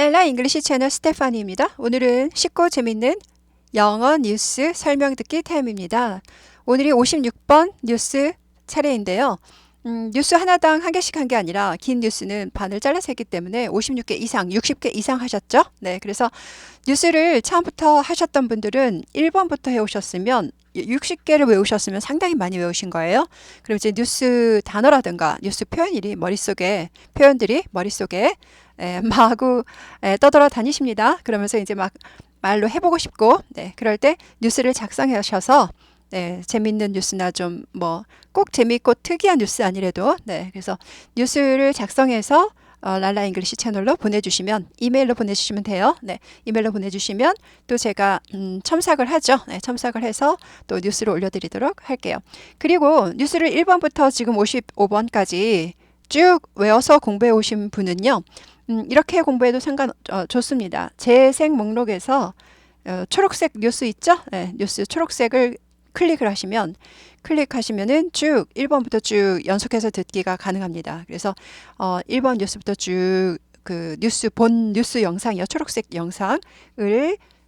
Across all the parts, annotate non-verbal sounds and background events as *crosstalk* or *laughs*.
랄라 잉글리시 채널 스테파니입니다. 오늘은 쉽고 재밌는 영어 뉴스 설명 듣기 타임입니다. 오늘이 56번 뉴스 차례인데요. 음, 뉴스 하나당 한 개씩 한 게 아니라 긴 뉴스는 반을 잘라서 했기 때문에 56개 이상, 60개 이상 하셨죠? 네, 그래서 뉴스를 처음부터 하셨던 분들은 1번부터 해오셨으면 60개를 외우셨으면 상당히 많이 외우신 거예요. 그리고 이제 뉴스 단어라든가 뉴스 표현들이 머릿속에 표현들이 머릿속에 에, 마구 에, 떠돌아 다니십니다. 그러면서 이제 막 말로 해보고 싶고 네, 그럴 때 뉴스를 작성하셔서 네, 재밌는 뉴스나 좀 뭐 꼭 재미있고 특이한 뉴스 아니래도 네, 그래서 뉴스를 작성해서 어, 랄라 잉글리시 채널로 보내주시면 이메일로 보내주시면 돼요. 네, 이메일로 보내주시면 또 제가 음, 첨삭을 하죠. 네, 첨삭을 해서 또 뉴스를 올려드리도록 할게요. 그리고 뉴스를 1번부터 지금 55번까지 쭉 외워서 공부해 오신 분은요. 음, 이렇게 공부해도 상관 어, 좋습니다. 재생 목록에서 어, 초록색 뉴스 있죠? 네, 뉴스 초록색을 클릭을 하시면 클릭하시면은 쭉 1번부터 쭉 연속해서 듣기가 가능합니다. 그래서 어 1번 뉴스부터 쭉 그 뉴스 본 뉴스 영상이요. 초록색 영상을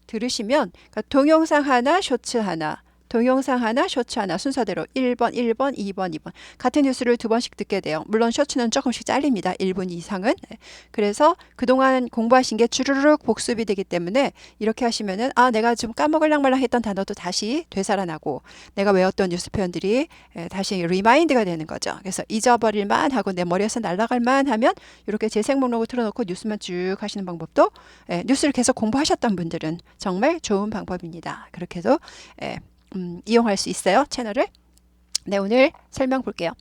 들으시면 그러니까 동영상 하나, 쇼츠 하나 동영상 하나, 쇼츠 하나 순서대로 1번, 1번, 2번, 2번. 같은 뉴스를 두 번씩 듣게 돼요. 물론 쇼츠는 조금씩 잘립니다. 1분 이상은. 네. 그래서 그동안 공부하신 게 주르륵 복습이 되기 때문에 이렇게 하시면은 아, 내가 좀 까먹을랑말랑 했던 단어도 다시 되살아나고 내가 외웠던 뉴스 표현들이 다시 리마인드가 되는 거죠. 그래서 잊어버릴 만 하고 내 머리에서 날아갈 만 하면 이렇게 재생 목록을 틀어놓고 뉴스만 쭉 하시는 방법도 뉴스를 계속 공부하셨던 분들은 정말 좋은 방법입니다. 그렇게 해도 음, 이용할 수 있어요. 채널을. 네, 오늘 설명 볼게요.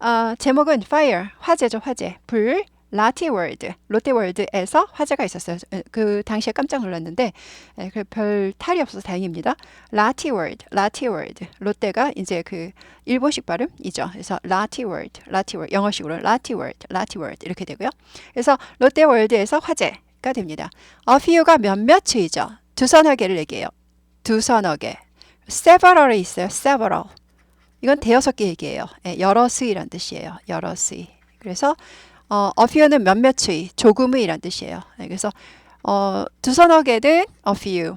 어, 제목은 Fire, 화재죠, 화재. 불, 라티월드, 롯데월드에서 화재가 있었어요. 그 당시에 깜짝 놀랐는데 에, 그별 탈이 없어서 다행입니다. 라티월드, 라티월드, 롯데가 이제 그 일본식 발음이죠. 그래서 라티월드, 라티월드, 영어식으로 라티월드, 라티월드 이렇게 되고요. 그래서 롯데월드에서 화재가 됩니다. A few가 몇몇이죠. 두서너 개를 얘기해요. 두서너 개. Several이 있어요. several. 이건 대여섯 개 얘기예요. 예, 여럿의란 뜻이에요. 여럿의. 그래서 어, a few는 몇몇의, 조금의란 뜻이에요. 예, 그래서 어, 두 서너 개는 a few,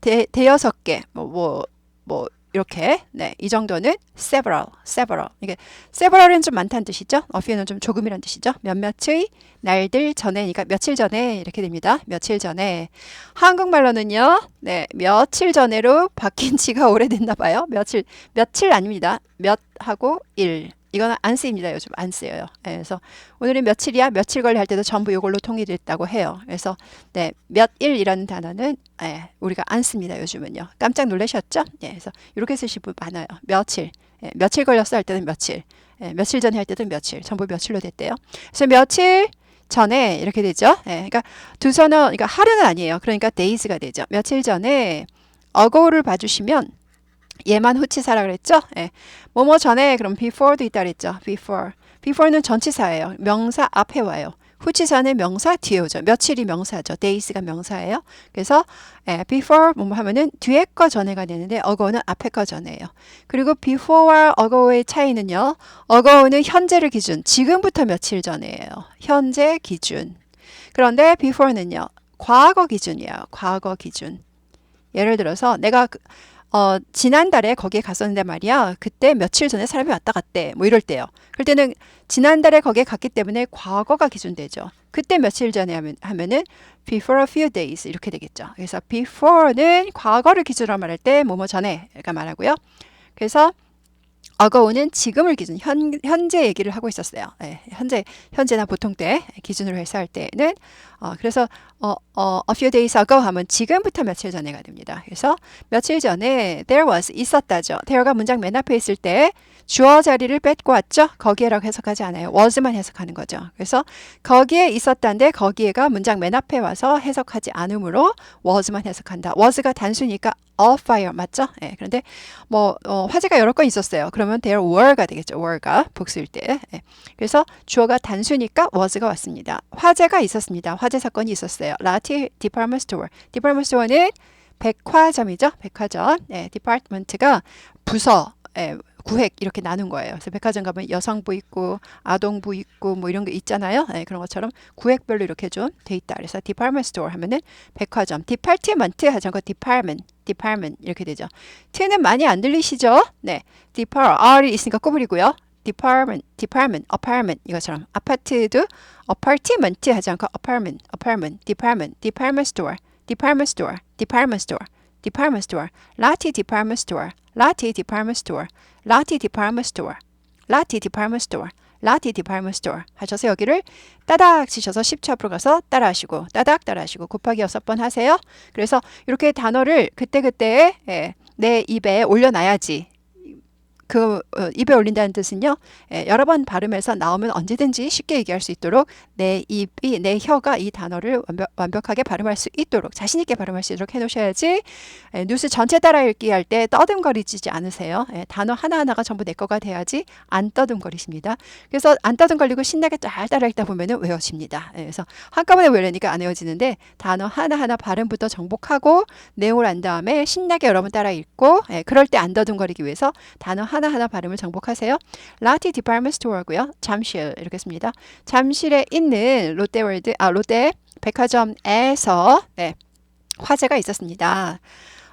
대, 대여섯 개, 뭐, 뭐, 뭐 이렇게 네, 이 정도는 several, several. 이게 several은 좀 많다는 뜻이죠. few는 좀 조금이란 뜻이죠. 몇몇의 날들 전에, 그러니까 며칠 전에 이렇게 됩니다. 며칠 전에 한국말로는요, 네, 며칠 전에로 바뀐 *laughs* 지가 오래됐나 봐요. 며칠, 며칠 아닙니다. 몇 하고 일. 이거는 안 쓰입니다. 요즘 안 쓰여요. 네, 그래서 오늘은 며칠이야? 며칠 걸리 할 때도 전부 이걸로 통일됐다고 해요. 그래서 네, 몇일이라는 단어는 네, 우리가 안 씁니다. 요즘은요. 깜짝 놀라셨죠? 네, 그래서 이렇게 쓰실 분 많아요. 며칠. 네, 며칠 걸렸어 할 때는 며칠. 네, 며칠 전에 할 때도 며칠. 전부 며칠로 됐대요. 그래서 며칠 전에 이렇게 되죠. 네, 그러니까 두서너, 그러니까 하루는 아니에요. 그러니까 days가 되죠. 며칠 전에 어고를 봐주시면 얘만 후치사라 그랬죠? 예. 뭐뭐 전에 그럼 before도 있다 그랬죠? before. before는 전치사예요. 명사 앞에 와요. 후치사는 명사 뒤에 오죠. 며칠이 명사죠. days가 명사예요. 그래서 예, before 뭐 하면은 뒤에 거 전에가 되는데 ago는 앞에 거 전에예요. 그리고 before와 ago의 차이는요. ago는 현재를 기준, 지금부터 며칠 전이에요. 현재 기준. 그런데 before는요. 과거 기준이에요. 과거 기준. 예를 들어서 내가 그 어, 지난달에 거기에 갔었는데 말이야. 그때 며칠 전에 사람이 왔다 갔대. 뭐 이럴 때요. 그럴 때는 지난달에 거기에 갔기 때문에 과거가 기준되죠. 그때 며칠 전에 하면, 하면은 before a few days 이렇게 되겠죠. 그래서 before는 과거를 기준으로 말할 때 뭐뭐 전에가 말하고요. 그래서 ago는 지금을 기준 현, 현재 얘기를 하고 있었어요. 네, 현재 현재나 보통 때 기준으로 해서 할 때는 어, 그래서 어, 어, a few days ago 하면 지금부터 며칠 전에가 됩니다. 그래서 며칠 전에 there was 있었다죠. there가 문장 맨 앞에 있을 때 주어 자리를 뺏고 왔죠. 거기에라고 해석하지 않아요. was만 해석하는 거죠. 그래서 거기에 있었다인데 거기에가 문장 맨 앞에 와서 해석하지 않으므로 was만 해석한다. was가 단수니까 a fire 맞죠? 예, 그런데 뭐 어, 화재가 여러 건 있었어요. 그러면 there were가 되겠죠. were가 복수일 때. 예. 그래서 주어가 단수니까 was가 왔습니다. 화재가 있었습니다. 화재 사건이 있었어요. 라티 디파트먼트 스토어. 디파트먼트 스토어는 백화점이죠. 백화점. 예, 디파트먼트가 부서 예, 구획 이렇게 나눈 거예요. 그래서 백화점 가면 여성부 있고 아동부 있고 뭐 이런 게 있잖아요. 네, 그런 것처럼 구획별로 이렇게 좀 돼 있다. 그래서 department store 하면은 백화점, department 않고 department, department 이렇게 되죠. t는 많이 안 들리시죠? 네, depart r이 있으니까 꼬부리고요. department, department, apartment 이것처럼 아파트도 apartment 하지 않고 apartment, apartment, department, department store, department store, department store, department store, 라티 department store, 라티 department store, 라티 department store, 라티 department store, 라티 department store 하셔서 여기를 따닥 치셔서 10초 앞으로 가서 따라하시고 따닥 따라하시고 곱하기 6번 하세요. 그래서 이렇게 단어를 그때그때 예, 내 입에 올려놔야지 그 어, 입에 올린다는 뜻은요. 예, 여러 번 발음해서 나오면 언제든지 쉽게 얘기할 수 있도록 내 입이 내 혀가 이 단어를 완벽, 하게 발음할 수 있도록 자신 있게 발음할 수 있도록 해놓으셔야지 예, 뉴스 전체 따라 읽기 할 때 떠듬거리지 않으세요. 예, 단어 하나 하나가 전부 내 거가 돼야지 안 떠듬거리십니다. 그래서 안 떠듬거리고 신나게 잘 따라 읽다 보면은 외워집니다. 예, 그래서 한꺼번에 외우려니까 안 외워지는데 단어 하나 하나 발음부터 정복하고 내용을 안 다음에 신나게 여러분 따라 읽고 예, 그럴 때 안 떠듬거리기 위해서 단어 하나 하나하나 발음을 정복하세요. 라티 디파트먼트 스토어고요. 잠실 이렇게 씁니다. 잠실에 있는 롯데월드 아 롯데 백화점에서 네, 화재가 있었습니다.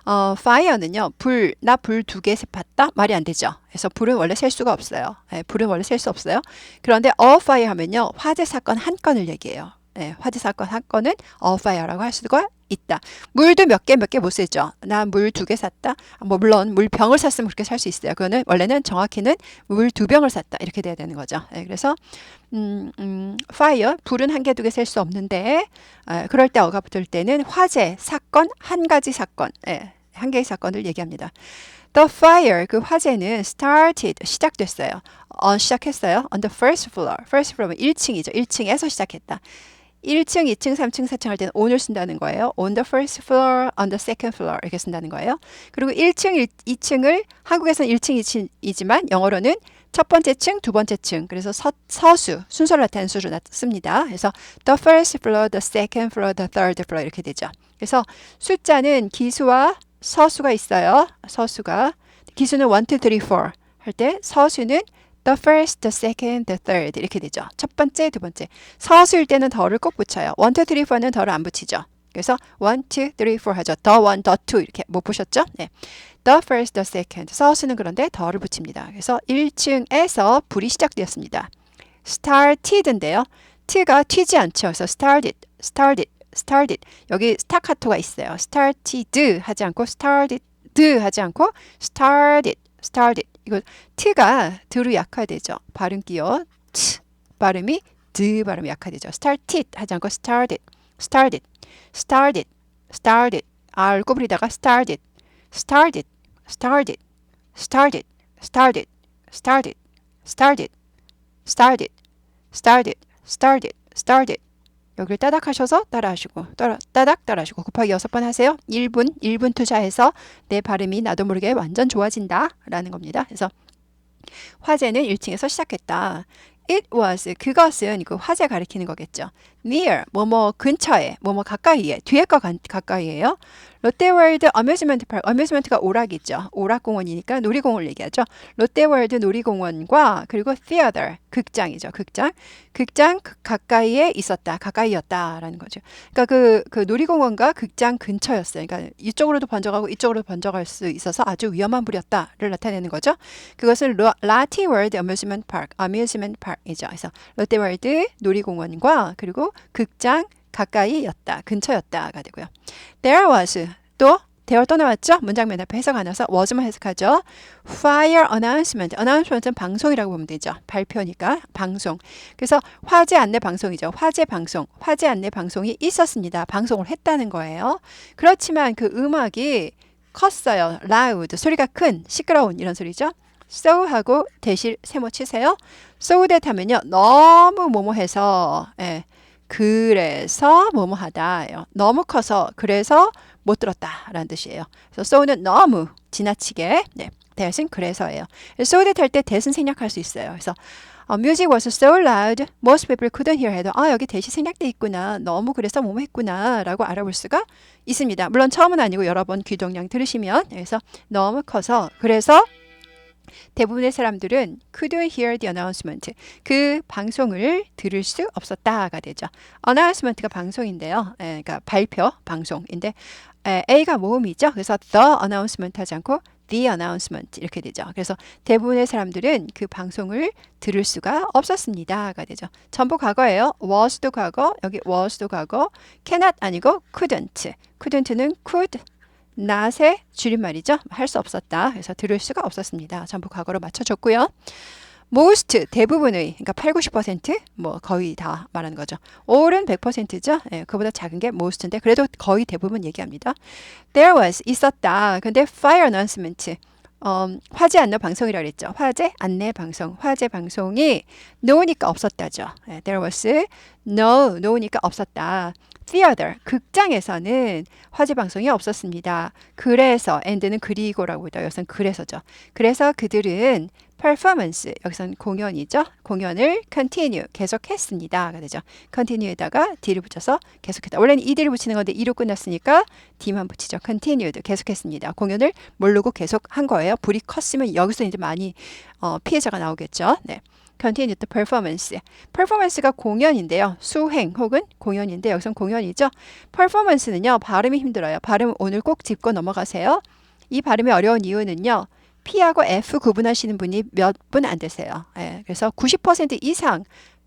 어, fire는요, 불, 나 불 두개 세팠다? 말이 안 되죠. 그래서 불은 원래 셀 수가 없어요. 네, 불은 원래 셀 수 없어요. 그런데 a fire 하면요, 화재 사건 한 건을 얘기해요. 네, 화재 사건 한 건은 a fire라고 할 수가 있다. 물도 몇 개 몇 개 못 쓰죠. 나 물 두 개 샀다. 뭐 물론 물 병을 샀으면 그렇게 살 수 있어요. 그거는 원래는 정확히는 물 두 병을 샀다. 이렇게 돼야 되는 거죠. 네, 그래서 음, 음, fire 불은 한 개 두 개 셀 수 없는데 아, 그럴 때 어가 붙을 때는 화재 사건 한 가지 사건 예, 한 개의 사건을 얘기합니다. The fire 그 화재는 started 시작됐어요. 어, 시작했어요. On the first floor. first floor은 1층이죠. 1층에서 시작했다. 1층, 2층, 3층, 4층 할 때는 on을 쓴다는 거예요. on the first floor, on the second floor 이렇게 쓴다는 거예요. 그리고 1층, 1, 2층을 한국에서는 1층, 2층이지만 영어로는 첫 번째 층, 두 번째 층. 그래서 서, 서수, 순서를 나타내는 수로 씁니다. 그래서 the first floor, the second floor, the third floor 이렇게 되죠. 그래서 숫자는 기수와 서수가 있어요. 서수가 기수는 1, 2, 3, 4 할 때 서수는 the first, the second, the third 이렇게 되죠. 첫 번째, 두 번째. 서수일 때는 더를 꼭 붙여요. 1, 2, 3, 4는 더를 안 붙이죠. 그래서 1, 2, 3, 4 하죠. the one, the two 이렇게 못 보셨죠? 네. the first, the second. 서수는 그런데 더를 붙입니다. 그래서 1층에서 불이 시작되었습니다. started인데요. t가 튀지 않죠. 그래서 started, started, started. 여기 스타카토가 있어요. started 하지 않고 started 하지 않고 started, started. 이거 t가 드로 약화되죠. 발음 끼어 치 발음이 드 발음이 약화되죠. started 하지 않고 started, started, started, started. r 꼬부리다가 started, started, started, started, started, started, started, started, started, started, started. 여기를 따닥 하셔서 따라하시고 따라, 따닥 따라하시고 곱하기 여섯 번 하세요. 1분 1분 투자해서 내 발음이 나도 모르게 완전 좋아진다 라는 겁니다. 그래서 화재는 1층에서 시작했다. It was 그것은 그 화재 가리키는 거겠죠. Near 뭐뭐 근처에 뭐뭐 가까이에 뒤에 거 가, 가까이에요. 롯데월드 어뮤즈먼트 파크 어뮤즈먼트가 오락이죠. 오락공원이니까 놀이공원을 얘기하죠. 롯데월드 놀이공원과 그리고 theater 극장이죠. 극장 극장 가까이에 있었다. 가까이였다라는 거죠. 그러니까 그, 그 놀이공원과 극장 근처였어요. 그러니까 이쪽으로도 번져가고 이쪽으로도 번져갈 수 있어서 아주 위험한 불이었다를 나타내는 거죠. 그것은 라티월드 어뮤즈먼트 파크 어뮤즈먼트 파크이죠. 그래서 롯데월드 놀이공원과 그리고 극장 가까이였다, 근처였다가 되고요. There was 또 대어 또 나왔죠? 문장면 앞에 해석 안 와서 was만 해석하죠. Fire announcement. announcement은 방송이라고 보면 되죠. 발표니까 방송. 그래서 화재 안내 방송이죠. 화재 방송. 화재 안내 방송이 있었습니다. 방송을 했다는 거예요. 그렇지만 그 음악이 컸어요. loud. 소리가 큰, 시끄러운 이런 소리죠. so 하고 대실 세모 치세요. so that 하면요. 너무 뭐뭐 해서 예. 그래서 뭐뭐 하다예요. 너무 커서 그래서 못 들었다라는 뜻이에요. 그래서 so는 너무 지나치게 네. that은 그래서예요. so 할때 that은 생략할 수 있어요. 그래서 어, music was so loud, most people couldn't hear 해도 아 여기 대시 생략돼 있구나, 너무 그래서 뭐뭐 했구나라고 알아볼 수가 있습니다. 물론 처음은 아니고 여러 번 귀동량 들으시면 그래서 너무 커서 그래서 대부분의 사람들은 couldn't hear the announcement. 그 방송을 들을 수 없었다가 되죠. announcement가 방송인데요. 에, 그러니까 발표, 방송인데 에, A가 모음이죠. 그래서 the announcement 하지 않고 the announcement 이렇게 되죠. 그래서 대부분의 사람들은 그 방송을 들을 수가 없었습니다가 되죠. 전부 과거예요. was도 과거, 여기 was도 과거, cannot 아니고 couldn't. couldn't는 could not의 줄임말이죠. 할 수 없었다. 그래서 들을 수가 없었습니다. 전부 과거로 맞춰줬고요. most 대부분의 그러니까 8, 90%뭐 거의 다 말하는 거죠. all은 100%죠. 예, 그보다 작은 게 most인데 그래도 거의 대부분 얘기합니다. There was 있었다. 근데 fire announcement 어, 화재 안내 방송이라 그랬죠. 화재 안내 방송. 화재 방송이 no니까 없었다죠. 예, there was no, no니까 없었다. Theater, 극장에서는 화재 방송이 없었습니다. 그래서, and는 그리고라고 해도 여기서는 그래서죠. 그래서 그들은 performance, 여기서는 공연이죠. 공연을 continue, 계속했습니다가 되죠. continue에다가 d를 붙여서 계속했다. 원래는 ed를 붙이는 건데 e로 끝났으니까 d만 붙이죠. continued, 계속했습니다. 공연을 모르고 계속 한 거예요. 불이 컸으면 여기서 이제 많이 어, 피해자가 나오겠죠. 네. Continue the performance. performance가 공연인데요. 수행 혹은 공연인데 여기선 공연이죠. performance는요. 발음이 힘들어요. 발음 오늘 꼭 짚고 넘어가세요. 이 발음이 어려운 이유는요. P하고 F 구분하시는 분이 몇 분 안 되세요. 예, 그래서 90% 이상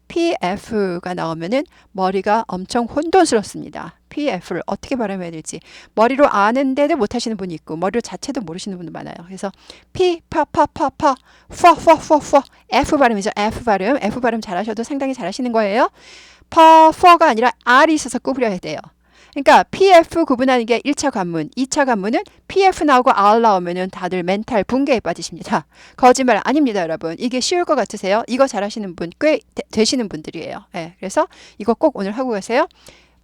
PF가 나오면은 머리가 엄청 혼돈스럽습니다. PF를 어떻게 발음해야 될지 머리로 아는데도 못하시는 분이 있고 머리로 자체도 모르시는 분도 많아요. 그래서 P 파 파 파파 퍼퍼퍼퍼 F 발음이죠. F 발음 F 발음 잘하셔도 상당히 잘하시는 거예요. 퍼퍼가 아니라 R이 있어서 구부려야 돼요. 그러니까 PF 구분하는 게 1차 관문, 2차 관문은 PF 나오고 R 나오면은 다들 멘탈 붕괴에 빠지십니다. 거짓말 아닙니다, 여러분. 이게 쉬울 것 같으세요? 이거 잘하시는 분 꽤 되시는 분들이에요. 네, 그래서 이거 꼭 오늘 하고 가세요.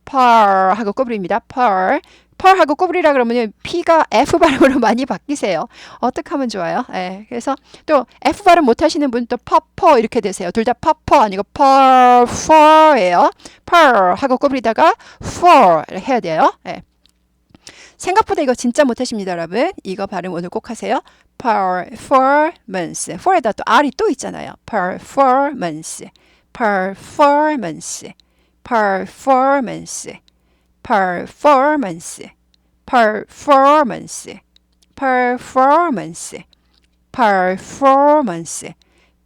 Per 하고 꼬부립니다. per per 하고 꼬부리라 그러면 P가 F 발음으로 많이 바뀌세요. 어떻게 하면 좋아요? 예. 그래서 또 F 발음 못 하시는 분또 퍼퍼 이렇게 되세요. 둘 다 퍼퍼 아니고 per for예요. per 하고 꼬부리다가 for 해야 돼요. 예. 생각보다 이거 진짜 못하십니다, 여러분. 이거 발음 오늘 꼭 하세요. performance. for에다 또 R이 또 있잖아요. performance. performance. performance, performance, performance, performance, performance,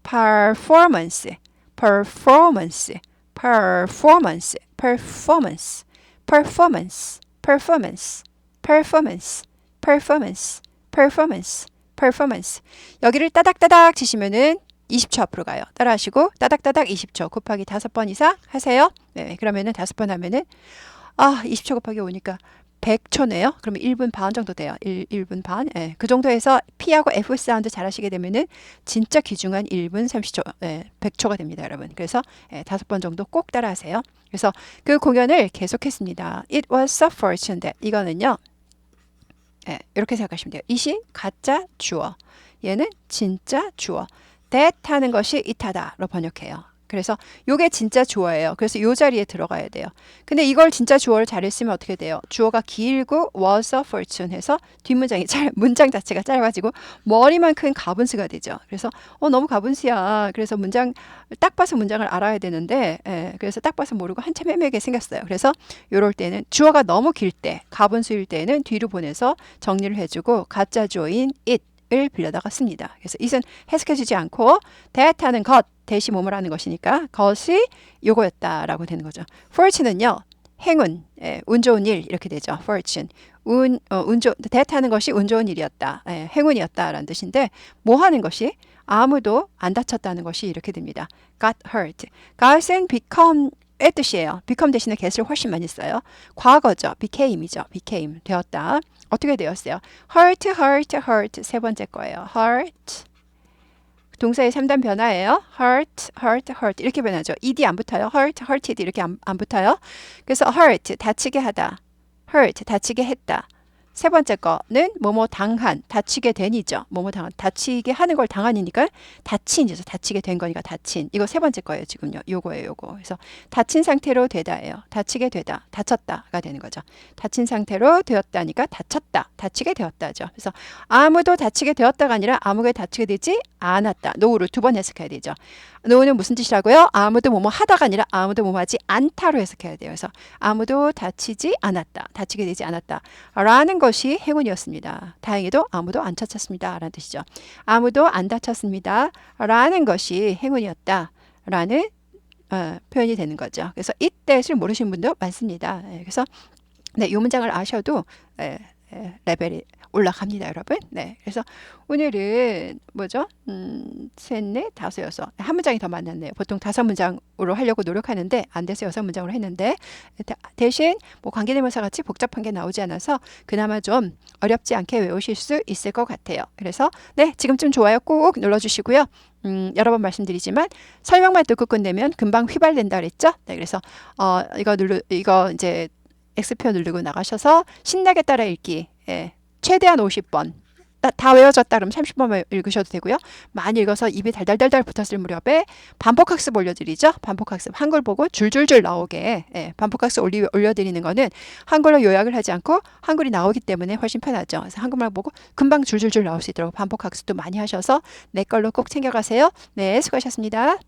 performance, performance, performance, performance, performance, performance, performance, performance, performance, performance. 여기를 따닥따닥 치시면은 20초 앞으로 가요. 따라 하시고 따닥따닥 20초 곱하기 5번 이상 하세요. 네, 그러면은 5번 하면은 아, 20초 곱하기 오니까 100초네요. 그러면 1분 반 정도 돼요. 1, 1분 반. 예. 그 정도에서 P하고 F 사운드 잘 하시게 되면은 진짜 귀중한 1분 30초, 예, 100초가 됩니다, 여러분. 그래서 예, 5번 정도 꼭 따라 하세요. 그래서 그 공연을 계속했습니다. It was so fortunate. 이거는요. 예, 이렇게 생각하시면 돼요. 이 시 가짜 주어. 얘는 진짜 주어. That 하는 것이 it하다로 번역해요. 그래서 요게 진짜 주어예요. 그래서 요 자리에 들어가야 돼요. 근데 이걸 진짜 주어를 잘했으면 어떻게 돼요? 주어가 길고 was a fortune 해서 뒷문장이 *laughs* 잘 문장 자체가 짧아지고 머리만 큰 가분수가 되죠. 그래서 어 너무 가분수야. 그래서 문장 딱 봐서 문장을 알아야 되는데 예, 그래서 딱 봐서 모르고 한참 애매하게 생겼어요. 그래서 요럴 때는 주어가 너무 길 때 가분수일 때는 뒤로 보내서 정리를 해주고 가짜 주어인 it 을 빌려다가 씁니다. 그래서 이은 해석해주지 않고 that 하는 것 대시 몸을 하는 것이니까 것이 요거였다라고 되는 거죠. fortune은요. 행운, 예, 운 좋은 일 이렇게 되죠. fortune. 운, 어, 운 좋, that 하는 것이 운 좋은 일이었다. 예, 행운이었다라는 뜻인데 뭐 하는 것이 아무도 안 다쳤다는 것이 이렇게 됩니다. got hurt. got은 become 의 뜻이에요. become 대신에 get을 훨씬 많이 써요. 과거죠. became이죠. became 되었다. 어떻게 되었어요? hurt, hurt, hurt 세 번째 거예요. hurt 동사의 3단 변화예요. hurt, hurt, hurt 이렇게 변하죠. ed 안 붙어요. hurt, hurted 이렇게 안, 안 붙어요. 그래서 hurt 다치게 하다. hurt 다치게 했다. 세 번째 거는 뭐뭐 당한, 다치게 된이죠. 뭐뭐 당한, 다치게 하는 걸 당한이니까 다친이죠. 다치게 된 거니까 다친. 이거 세 번째 거예요, 지금요. 요거예요, 요거. 그래서 다친 상태로 되다예요. 다치게 되다, 다쳤다가 되는 거죠. 다친 상태로 되었다니까 다쳤다, 다치게 되었다죠. 그래서 아무도 다치게 되었다가 아니라 아무게 다치게 되지 않았다. 노우를 두 번 해석해야 되죠. 노우는 무슨 뜻이라고요? 아무도 뭐뭐 하다가 아니라 아무도 뭐뭐 하지 않다로 해석해야 돼요. 그래서 아무도 다치지 않았다. 다치게 되지 않았다. 라는 것이 행운이었습니다. 다행히도 아무도 안 다쳤습니다. 라는 뜻이죠. 아무도 안 다쳤습니다. 라는 것이 행운이었다. 라는 어, 표현이 되는 거죠. 그래서 이때를 모르시는 분도 많습니다. 예, 그래서 네, 이 문장을 아셔도 예, 예, 레벨이 올라갑니다, 여러분. 네, 그래서 오늘은 뭐죠? 음, 셋, 넷, 다섯, 여섯. 한 문장이 더 많았네요. 보통 다섯 문장으로 하려고 노력하는데 안 돼서 여섯 문장으로 했는데 대- 대신 뭐 관계대명사 같이 복잡한 게 나오지 않아서 그나마 좀 어렵지 않게 외우실 수 있을 것 같아요. 그래서 네, 지금쯤 좋아요 꾹 눌러주시고요. 음, 여러 번 말씀드리지만 설명만 듣고 끝내면 금방 휘발된다 그랬죠? 네, 그래서 어, 이거 누르 이거 이제 X표 누르고 나가셔서 신나게 따라 읽기. 예. 최대한 50번. 다, 다 외워졌다 그러면 30번 읽으셔도 되고요. 많이 읽어서 입이 달달달달 붙었을 무렵에 반복학습 올려드리죠. 반복학습. 한글 보고 줄줄줄 나오게 예, 반복학습 올리, 올려드리는 거는 한글로 요약을 하지 않고 한글이 나오기 때문에 훨씬 편하죠. 그래서 한글만 보고 금방 줄줄줄 나올 수 있도록 반복학습도 많이 하셔서 내 걸로 꼭 챙겨가세요. 네, 수고하셨습니다.